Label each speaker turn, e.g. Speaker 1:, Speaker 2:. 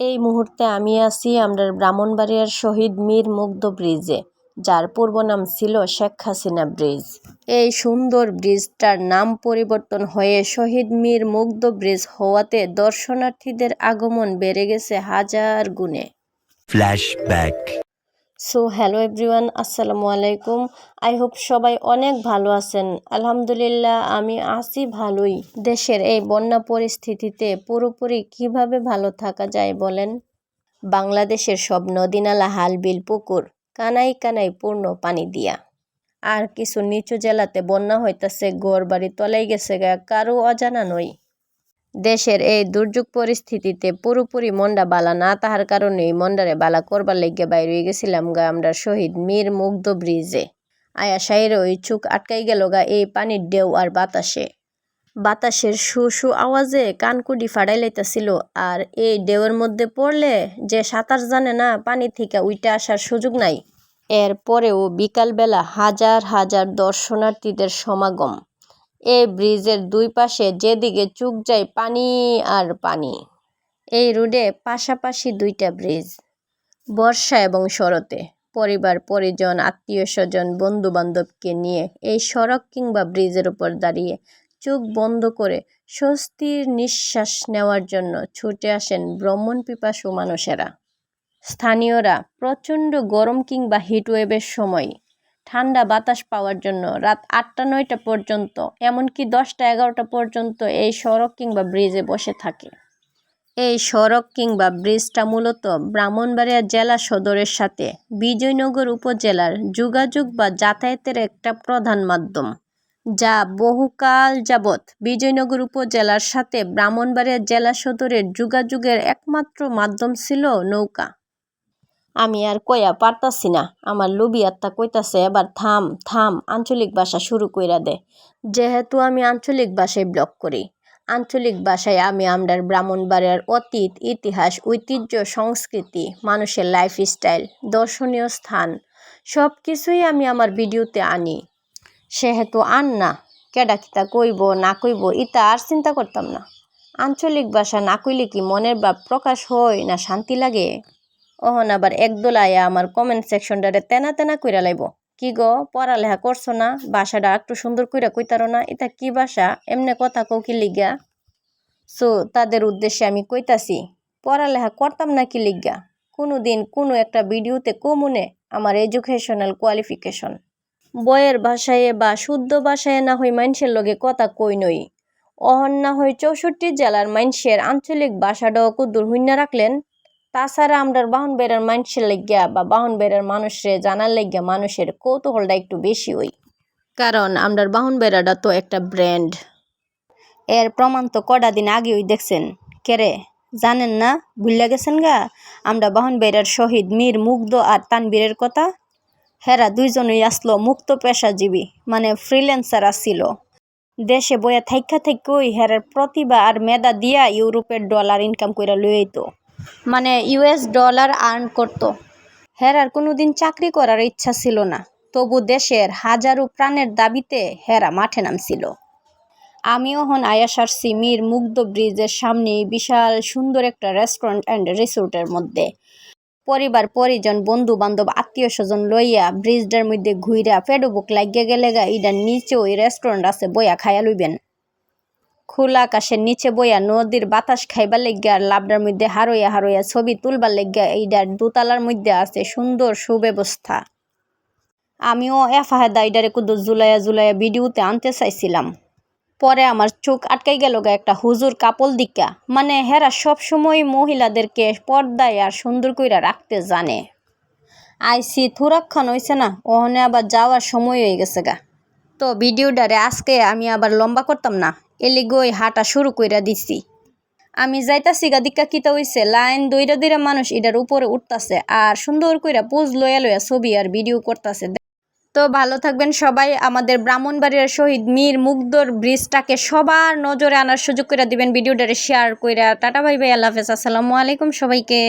Speaker 1: এই মুহূর্তে আমি আছি আমরা ব্রাহ্মণবাড়িয়ার শহীদ মীর মুগ্ধ ব্রিজে, যার পূর্ব নাম ছিল শেখ হাসিনা ব্রিজ এই সুন্দর ব্রিজটার নাম পরিবর্তন হয়ে শহীদ মীর মুগ্ধ ব্রিজ হওয়াতে দর্শনার্থীদের আগমন বেড়ে গেছে হাজার গুণে
Speaker 2: Flashback.
Speaker 1: সো হ্যালো এভরিওয়ান আসসালামু আলাইকুম আই হোপ সবাই অনেক ভালো আছেন। আলহামদুলিল্লাহ, আমি আছি ভালোই। দেশের এই বন্যা পরিস্থিতিতে পুরোপুরি কীভাবে ভালো থাকা যায় বলেন? বাংলাদেশের সব নদীনালা হাল বিল পুকুর কানাই কানাই পূর্ণ পানি দিয়া। আর কিছু নিচু জেলাতে বন্যা হইতাছে ঘর বাড়ি তলাই গেছে গা, কারও অজানা নই দেশের এই দুর্যোগ পরিস্থিতিতে পুরোপুরি মন্ডা বালা না, তাহার কারণে এই মন্ডারে বালা করবার লেগে বাইরে হয়ে গেছিলাম গা আমরা শহীদ মীর মুগ্ধ ব্রিজে। আয়া সাইরে ওই চুক আটকাই গেল গা এই পানির ঢেউ আর বাতাসে। বাতাসের সু সু আওয়াজে কানকুডি ফাড়াই লাইতাছিল, আর এই ঢেউয়ের মধ্যে পড়লে যে সাঁতার জানে না, পানি থেকে উইটা আসার সুযোগ নাই। এরপরেও বিকালবেলা হাজার হাজার দর্শনার্থীদের সমাগম। এই ব্রিজের দুই পাশে যেদিকে চুক যায় পানি আর পানি। এই রোডে পাশাপাশি দুইটা ব্রিজ, বর্ষা এবং শরতে। পরিবার, পরিজন আত্মীয় স্বজন বন্ধু বান্ধবকে নিয়ে এই সড়ক কিংবা ব্রিজের উপর দাঁড়িয়ে চোখ বন্ধ করে স্বস্তির নিঃশ্বাস নেওয়ার জন্য ছুটে আসেন ভ্রমণ পিপাসু মানুষেরা। স্থানীয়রা প্রচণ্ড গরম কিংবা হিটওয়েভের সময় ঠান্ডা বাতাস পাওয়ার জন্য রাত আটটা, নয়টা পর্যন্ত, এমনকি দশটা, এগারোটা পর্যন্ত এই সড়ক কিংবা ব্রিজে বসে থাকে। এই সড়ক কিংবা ব্রিজটা মূলত ব্রাহ্মণবাড়িয়া জেলা সদরের সাথে বিজয়নগর উপজেলার যোগাযোগ বা যাতায়াতের একটা প্রধান মাধ্যম, যা বহুকাল যাবৎ বিজয়নগর উপজেলার সাথে ব্রাহ্মণবাড়িয়া জেলা সদরের যোগাযোগের একমাত্র মাধ্যম ছিল নৌকা। আমি আর কয়া পারতাছি না। আমার লুবি আত্মা কইতাছে, এবার থাম থাম, আঞ্চলিক ভাষা শুরু কইরা দে। যেহেতু আমি আঞ্চলিক ভাষায় ব্লগ করি, আঞ্চলিক ভাষায় আমি আমরার ব্রাহ্মণবাড়িয়ার অতীত, ইতিহাস, ঐতিহ্য, সংস্কৃতি, মানুষের লাইফস্টাইল দর্শনীয় স্থান সব কিছুই আমি আমার ভিডিওতে আনি। সেহেতু আন না, কেডা কিতা কইব, না কইব, ইতা আর চিন্তা করতাম না। আঞ্চলিক ভাষা না কইলে কি মনের ভাব প্রকাশ হয় না শান্তি লাগে? অহন আবার একদল আয়া আমার কমেন্ট সেকশনটারে তেনা তেনা কইরা লাইব। কি গো, পড়ালেখা করছ না? বাসাটা একটু সুন্দর কইরা কইতারো না? এটা কি বাসা? এমনি কথা কও কি লিগা? সো, তাদের উদ্দেশ্যে আমি কইতাছি, পড়ালেখা করতাম না কি লিগা? কোনো দিন কোনো একটা ভিডিওতে কমুনে আমার এডুকেশনাল কোয়ালিফিকেশন বইয়ের ভাষায় বা শুদ্ধ ভাষায় না হই মানুষের লগে কথা কই নই। অহন না হই চৌষট্টি জেলার মানুষের আঞ্চলিক ভাষাটাও কুদ্দুর হুইনা রাখলেন। তাছাড়া আমরা বাহন বেড়ার মানুষের লেগিয়া বা বাহন বেড়ার মানুষের জানার লেগিয়া মানুষের কৌতূহলটা একটু বেশি হই কারণ আমরা বাহন বেড়াটা তো একটা ব্র্যান্ড। এর প্রমাণ তো কটা দিন আগেই দেখছেন। কেরে জানেন না? ভুলিয়া গেছেন গা? আমরা বাহন বেড়ার শহীদ মীর, মুগ্ধ আর তানবীরের কথা? হেরা দুইজনই আসলো মুক্ত পেশাজীবী মানে ফ্রিল্যান্সার আসছিল। দেশে বইয়া থাইকা থাইকই হেরার প্রতিভা আর মেধা দিয়া ইউরোপের ডলার ইনকাম কইরা লইতো মানে ইউএস ডলার আর্ন করত। হেরার কোনো দিন চাকরি করার ইচ্ছা ছিল না। তবু দেশের হাজারো প্রাণের দাবিতে হেরা মাঠে নামছিল। আমিও হন আয়াসার সিমির মুগ্ধ ব্রিজের সামনে বিশাল সুন্দর একটা রেস্টুরেন্ট অ্যান্ড রিসোর্টের মধ্যে। পরিবার, পরিজন বন্ধু বান্ধব আত্মীয় স্বজন লইয়া ব্রিজটার মধ্যে ঘুইরা ফেডুবুক লাগিয়ে গেলে গা, ইডার নিচে ওই রেস্টুরেন্ট আছে বইয়া খাইয়া লইবেন। খোলা আকাশের নিচে বইয়া নদীর বাতাস খাইবার লেগিয়া আর লাবডার মধ্যে হারইয়া হারইয়া ছবি তুলবার লেগিয়া এইটার দোতলার মধ্যে আছে সুন্দর সুব্যবস্থা। আমিও এফাহেদা এইটারে কুদু জুলাইয়া জুলাইয়া ভিডিওতে আনতে চাইছিলাম। পরে আমার চোখ আটকাই গেল একটা হুজুর কাপল দিকা। মানে হেরা সবসময় মহিলাদেরকে পর্দায় আর সুন্দর কইরা রাখতে জানে। আইসি থুরাক্ষণ হয়েছে না ওখানে আবার যাওয়ার সময় হয়ে গেছে গা। তো ভিডিওটারে আজকে আমি আবার লম্বা করতাম না। এলিগই হাঁটা শুরু কইরা দিছি। আমি যাইতাছি গা কিতা হইছে, লাইন দইরা দইরা মানুষ এটার উপরে উঠতাছে আর সুন্দর কইরা পোজ লয়া লয়া ছবি আর ভিডিও করতাছে। তো ভালো থাকবেন সবাই, আমাদের ব্রাহ্মণবাড়িয়ার শহীদ মীর মুগ্ধর ব্রিজটাকে সবার নজরে আনার সুযোগ করে দিবেন, ভিডিওটারে শেয়ার কইরা। টাটা, ভাই ভাই, আল্লাহ হাফেজ, আসসালামু আলাইকুম সবাইকে।